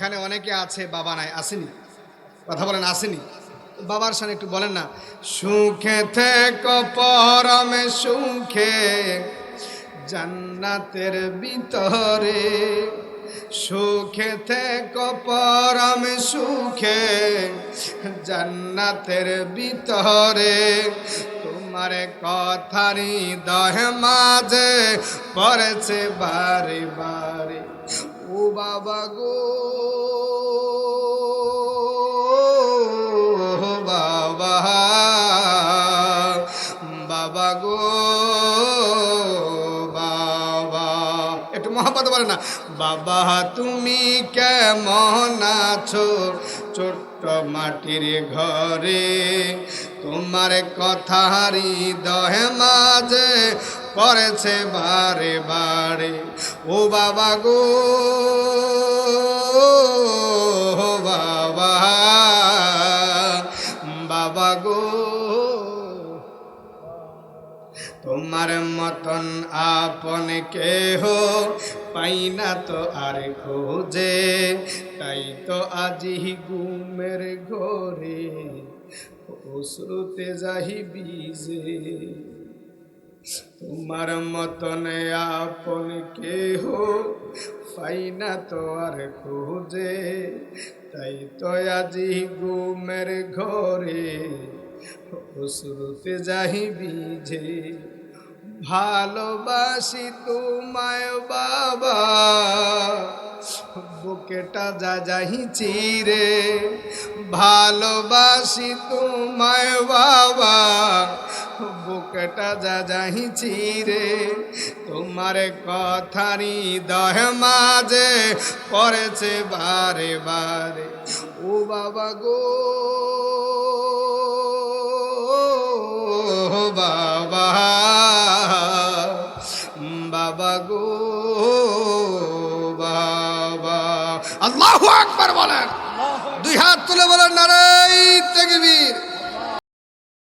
এখানে অনেকে আছে, বাবা নাই, আসেনি। কথা বলেন, আসেনি। বাবার সামনে একটু বলেন না। সুখে থেকে, পরমে সুখে, জান্নাতের ভিতরে। সুখে থেকে, পরমে সুখে, জান্নাতের ভিতরে। তোমার কথারি দহে মাঝে পড়েছে বারে বারে। ও বাবা গো। বাবা বাবা গো, বাবা। একটু মহাপদ বলে না। বাবা, তুমি কেমন আছো? ছোট্ট মাটির ঘরে তোমার কথারি দহে মাঝে পড়েছে বারে বারে। ও বাবা গো বাবা। বাবা গো, তোমার মতন আপন কেহ পাই না তো আর খোঁজে। তাই তো আজি গুমের ঘরে অশ্রুতে যাহি বিজে তোমার মতন আপন কেহ পাই না তো আর খোঁজে। তাই তো আজি গুমের ঘরে অশ্রুতে যাহি বিঝে। ভালোবাসি তোমায় বাবা, বুকেটা যা যাহি চিরে। ভালোবাসি তোমায় বাবা বুকেটা যা যাহি চিরে তোমার কথারি দহ মাঝে পড়েছে বারে বারে। ও বাবা গো বাবা বাবা গো, বাবা। আল্লাহু আকবার বলেন। দুই হাত তুলে বলেন তেগবীর